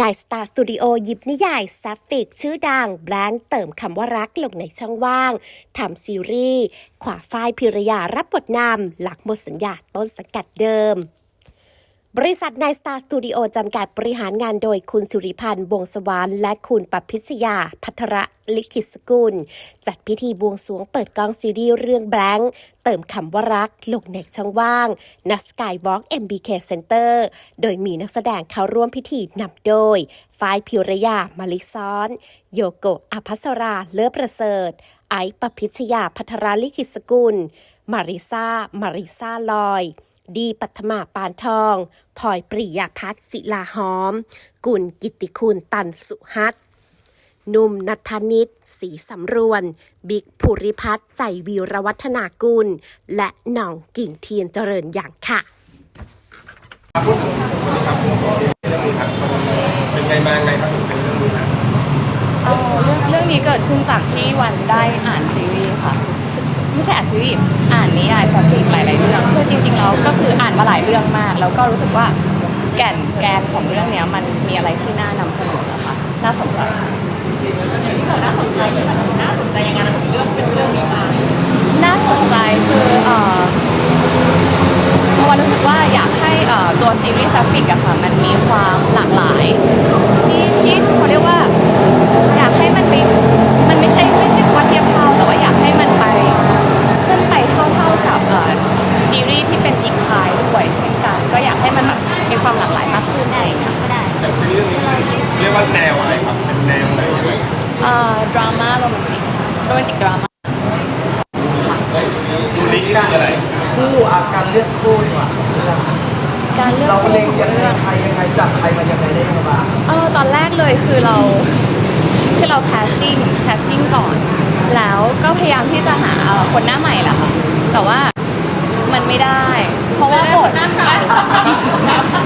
นายสตาร์สตูดิโอหยิบนิยายซัฟฟิกชื่อดัง แบรนด์เติมคำว่ารักลงในช่องว่างทำซีรีส์ ขวาฝ้ายพิรยารับบทนำหลักหมดสัญญาต้นสังกัดเดิม บริษัทนายสตาร์สตูดิโอจำกัดบริหารงานโดยคุณสุริพันธ์บวงสวรรค์และคุณปพิชยา พัทระลิขิตสกุล จัดพิธีบวงสวงเปิดกล้องซีรีส์เรื่องแบงค์เติมคำว่ารัก ลงในช่องว่างนัสกายวอล์ก MBK Center โดยมีนักแสดงเข้าร่วมพิธีนำโดยฝ้ายพิรยา มาลิซ้อน โยโกะอภัสรา เลือประเสริฐ ไอปพิชยา พัทราลิขิตสกุล มาริซามาริซาลอย ดีปัทมาปานทองพลอยปริยาพัฒน์ศิลาหอม กุลกิติคุณตันสุฮัตนุ่มนัทนิตศรีสำรวน บิ๊กภูริพัฒน์ใจวีรวัฒนากุล และหน่องกิ่งเทียนเจริญอย่างค่ะพูดถึงครับเรื่องนี้ครับเป็นไงมาไงครับถึงเป็นเรื่องนี้ครับเอาเรื่องเรื่องนี้เกิดขึ้นจากที่วันได้อ่านซี ไม่ใช่อ่านซีรีส์อ่านนิยายแฟฟิกหลายๆเรื่องคือจริงๆแล้วก็คืออ่านมาหลายเรื่องมาก แล้วก็รู้สึกว่าแก่นแกนของเรื่องเนี้ยมันมีอะไรที่น่านำเสนอนะคะน่าสนใจน่าสนใจน่าสนใจยังไงเรื่องเป็นเรื่องนี้มาน่าสนใจคือเอ่อเพราะว่ารู้สึกว่าอยากให้เอ่อตัวซีรีส์แซฟิกอะค่ะมันมีค ว่าแนวอะไรครับเป็นแนวอะไรยังไงเอ่อดราม่าโรแมนติกโรแมนติกดราม่าดูนี้คืออะไรคู่อาการเลือกคู่ดีกว่าเรื่องการเลือกเราคู่เล็งของยังไงเรื่องใครยังไงจับใครมายังไงได้ยังไงบ้างเออตอนแรกเลยคือเราคือเราแคสติ้งแคสติ้งก่อน แล้วก็พยายามที่จะหาเอ่อคนหน้าใหม่แหละค่ะแต่ว่า มันไม่ได้ เพราะว่าบท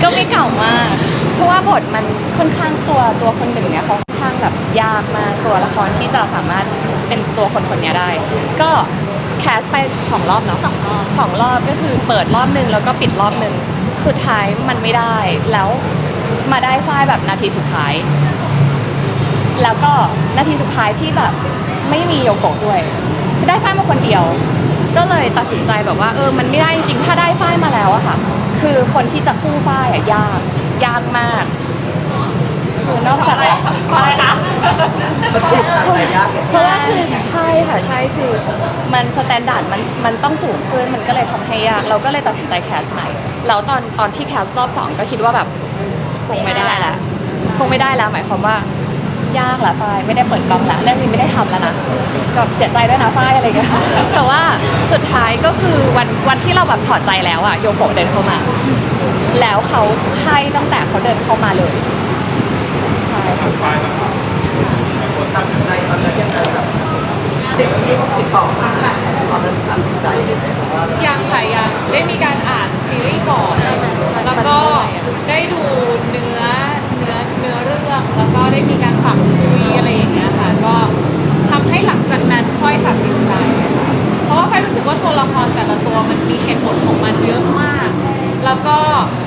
ก็ไม่เก่ามาก เพราะว่าบทมันค่อนข้างตัวตัวคนหนึ่งเนี่ยเขาค่อนข้างแบบยากมากตัวละครที่จะสามารถเป็นตัวคนคนนี้ได้ ก็แคสไปสองรอบเนาะสองรอบสองรอบก็คือเปิดรอบหนึ่งแล้วก็ปิดรอบหนึ่งสุดท้ายมันไม่ได้แล้วมาได้ฝ้ายแบบนาทีสุดท้าย แล้วก็นาทีสุดท้ายที่แบบไม่มีโยโกะด้วยได้ฝ้ายมาคนเดียว ก็เลยตัดสินใจแบบว่าเออมันไม่ได้จริงๆถ้าได้ฝ้ายมาแล้วอะค่ะ คือคนที่จะคู่ฝ้ายอะยากยากมากคือนอกจากฝ้ายนะมันสุดอะใส่ยากเนี่ยเพราะว่าคือใช่ค่ะใช่คือมันสแตนดาร์ดมันมันต้องสูงขึ้นมันก็เลยทำให้ยากเราก็เลยตัดสินใจแคสใหม่แล้วตอนตอนที่แคสรอบสองก็คิดว่าแบบคงไม่ได้แล้วคงไม่ได้แล้วหมายความว่า ยากละฝ้ายไม่ได้เปิดกล้องแล้วเรื่องนี้ไม่ได้ทำแล้วนะก็เสียใจด้วยนะฝ้ายอะไรอย่างเงี้ยแต่ว่าสุดท้ายก็คือวันวันที่เราแบบถอดใจแล้วอะโยโกะเดินเข้ามา แล้วเขาใช่ตั้งแต่เขาเดินเข้ามาเลยใช่ค่ะไฟล์นะครับตัดสินใจตอนนั้นยังไงแบบเด็กที่ติดต่อมาตอนนั้นตัดสินใจยังไงผมว่ายังค่ะยังได้มีการอ่านซีรีส์ก่อน แล้วก็ได้ดูเนื้อเนื้อเนื้อเรื่อง แล้วก็ได้ มีการปรับคุยอะไรอย่างเงี้ยค่ะ ก็ทำให้หลังจากนั้นค่อยตัดสินใจค่ะเพราะว่าแฟนรู้สึกว่าตัวละครแต่ละตัวมันมีเหตุผลของมันเยอะมาก แล้วก็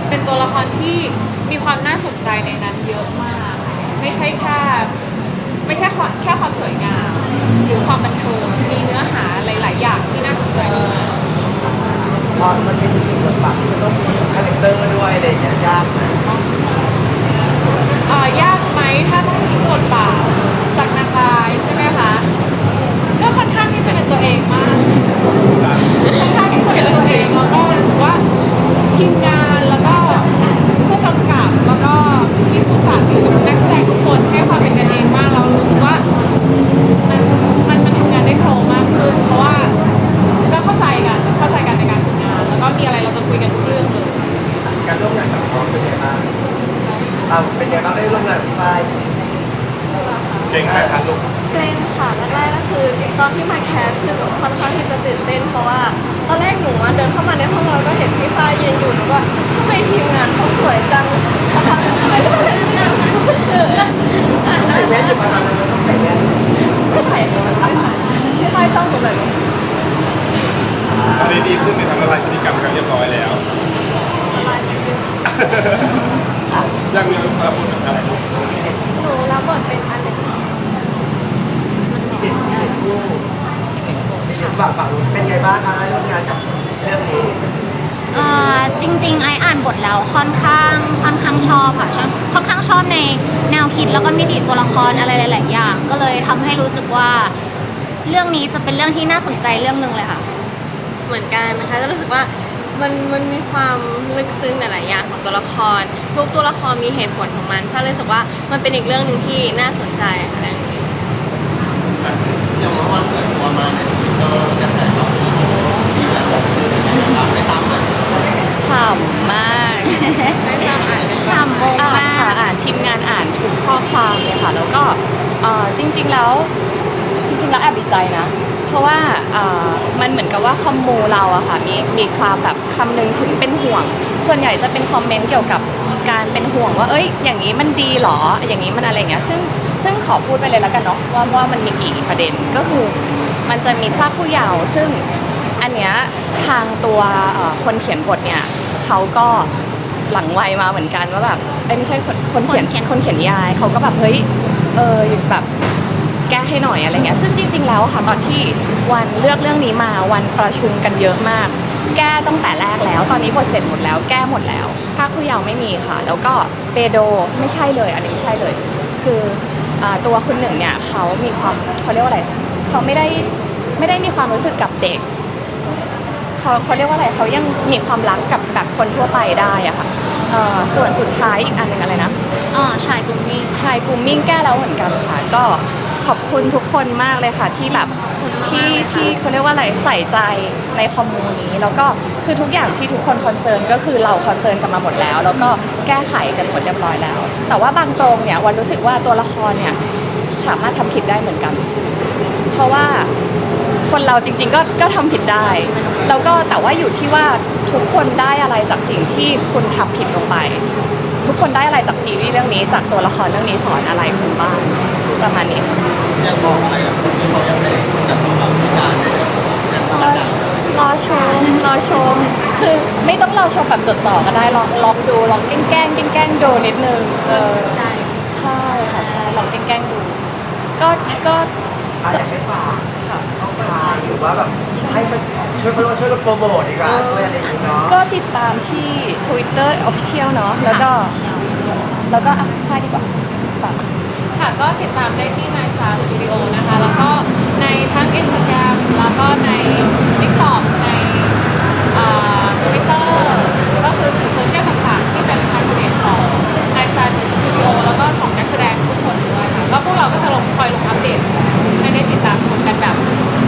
เป็นตัวละครที่มีความน่าสนใจในนั้นเยอะมาก ไม่ใช่แค่ไม่ใช่ความแค่ความสวยงาม หรือความบันเทิงมีเนื้อหาหลาย ๆ อย่างที่น่าสนใจมาก พอมันเป็นอีกหนึ่งบทบาทที่มันต้องมีคาแรคเตอร์ด้วยอะไรอย่างเงี้ยยากไหม เอ่อยากไหม ถ้าต้องทิ้งบทบาทจากนางร้ายใช่ไหมคะ ก็ค่อนข้างที่จะเป็นตัวเองมาก ค่อนข้างที่จะเป็นตัวเองแล้วก็รู้สึกว่าทีมงาน อ่าเป็นยังไงบ้างได้ร่วมงานกับพี่ฝ้ายเก่งแค่คันลูกเกรงค่ะแรกๆก็คือตอนที่มาแคสคือหนูค่อนข้างที่จะตื่นเต้นเพราะว่า ตอนแรกหนูอะเดินเข้ามาในห้องเราก็เห็นพี่ฟ้ายืนอยู่หนูว่าทำไมทีมงานเขาสวยจังนะคะทำไมทุกคนทีมงานเขาสวย ใส่แว่นอยู่ประมาณนั้นมันชอบใส่แว่น ไม่ใส่ไม่ใส่พี่ฟ้าจ้องหนูแบบนี้ ตอนนี้ นี้ดีขึ้นไหมครับละลายพฤติกรรมกันเรียบร้อยแล้ว ยังมีความพูดถึงอะไรลูกหนูรับบทเป็นอันเล็กที่เด็กที่เด็กเป็นไงบ้างคะได้ร่วมงานกับเรื่องนี้อ่อจริงๆ ไออ่านบทแล้วค่อนข้างค่อนข้างชอบค่ะชอบค่อนข้างชอบในแนวคิดแล้วก็มิติตัวละครอะไรหลายๆอย่าง ก็เลยทำให้รู้สึกว่า เรื่องนี้จะเป็นเรื่องที่น่าสนใจเรื่องหนึ่งเลยค่ะ เหมือนกันนะคะก็รู้สึกว่า มันมันมีความลึกซึ้งหลายๆอย่างของตัวละคร ทุกตัวละครมีเหตุผลของมันซะเลยรู้สึกว่ามันเป็นอีกเรื่องหนึ่งที่น่าสนใจอะไรอย่างนี้อย่างเมื่อวันเกิดตัวมาเนี่ยก็กระแสตอบรับดีแล้วไม่ตามมาฉ่ำมากฉ่ำมงอ่านมากค่ะอ่านทีมงานอ่านทุกข้อความเลยค่ะ แล้วก็เอ่อจริง ๆ แล้วจริงๆแล้วแอบดีใจนะ ราะว่าเอ่อมันเหมือนกับว่าคอมมูเราอะค่ะมีมีความแบบคำนึงถึงเป็นห่วง ส่วนใหญ่จะเป็นคอมเมนต์เกี่ยวกับการเป็นห่วงว่าเอ้ยอย่างนี้มันดีเหรออย่างนี้มันอะไรอย่างเงี้ยซึ่งซึ่งขอพูดไปเลยแล้วกันเนาะว่าว่ามันมีกี่ประเด็นก็คือ มันจะมีพรากผู้เยาว์ซึ่งอันเนี้ยทางตัวเอ่อคนเขียนบทเนี่ยเขาก็หลังไวมาเหมือนกันว่าแบบเอ้ยไม่ใช่คนคนเขียนคนเขียนคนเขียนนิยายเขาก็แบบเฮ้ยเออแบบ แก้ให้หน่อยอะไรเงี้ยซึ่งจริง ๆ แล้วอะค่ะตอนที่วันเลือกเรื่องนี้มาวันประชุมกันเยอะมาก แก้ตั้งแต่แรกแล้ว ตอนนี้บทเสร็จหมดแล้วแก้หมดแล้วภาคผู้เยาว์ไม่มีค่ะ แล้วก็เปโดไม่ใช่เลย อันนี้ไม่ใช่เลย คืออาตัวคุณหนึ่งเนี่ยเขามีความเขาเรียกว่าอะไรเขาไม่ได้ไม่ได้มีความรู้สึกกับเด็กเขาเขาเรียกว่าอะไรเขายังมีความรักกับแบบคนทั่วไปได้อะค่ะเอ่อส่วนสุดท้ายอีกอันหนึ่งอะไรนะอ๋อชายกลุ่มนี้ชายกลุ่มมิ่งแก้แล้วเหมือนกันค่ะก็ ขอบคุณทุกคนมากเลยค่ะที่แบบที่ที่เขาเรียกว่าอะไรใส่ใจในคอมมูนี้ แล้วก็คือทุกอย่างที่ทุกคนคอนเซิร์นก็คือเราคอนเซิร์นกันมาหมดแล้ว แล้วก็แก้ไขกันหมดเรียบร้อยแล้ว แต่ว่าบางตรงเนี่ยวันรู้สึกว่าตัวละครเนี่ยสามารถทำผิดได้เหมือนกัน เพราะว่าคนเราจริง ๆ ก็ก็ทำผิดได้ แล้วก็แต่ว่าอยู่ที่ว่าทุกคนได้อะไรจากสิ่งที่คุณทำผิดลงไป ทุกคนได้อะไรจากซีรีส์เรื่องนี้จากตัวละครเรื่องนี้สอนอะไรคุณบ้างประมาณนี้ ยังบอกอะไรกับคนที่เขายังไม่ได้จัดตอบรับการเลยยังตอบรอรับรอชมรอชม คือไม่ต้องรอชมแบบจดจ่อก็ได้ลองลองดูลองแกล้งแกล้งแกล้งดูนิดนึงเออใช่ใช่ค่ะใช่ลองแกล้งแกล้งดู ก็ก็อาจจะให้ฝากช่องทางหรือว่าแบบให้มันช่วยเขาเรียกว่าช่วยกันโปรโมทดีกว่าช่วยอะไรอย่างนี้เนาะก็ติดตามที่ Twitter Official เนาะแล้วก็ แล้วก็อะค่ายดีกว่าฝาก ค่ะก็ติดตามได้ที่ My Star Studio นะคะ แล้วก็ในทั้ง Instagram แล้วก็ใน TikTok ในทวิตเตอร์ก็คือสื่อโซเชียลต่างๆ ที่เป็นคอนเทนต์ของ My Star Studio แล้วก็ของนักแสดงทุกคนด้วยค่ะก็พวกเราก็จะลงคอยลงอัปเดตให้ได้ติดตามชมกันแบบ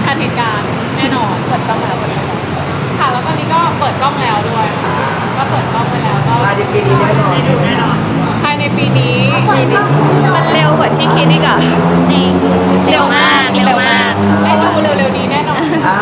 ทันเหตุการณ์แน่นอนเปิดกล้องแล้วเปิดกล้องแล้วค่ะแล้วก็นี้ก็เปิดกล้องแล้วด้วยค่ะก็เปิดกล้องไปแล้วก็ มาในปีนี้แน่นอนภายใน ปีนี้มันเร็วกว่าที่คิดอีกอะจริงเร็วมากเร็วมากได้ดูเร็วๆนี้แน่นอน อ่า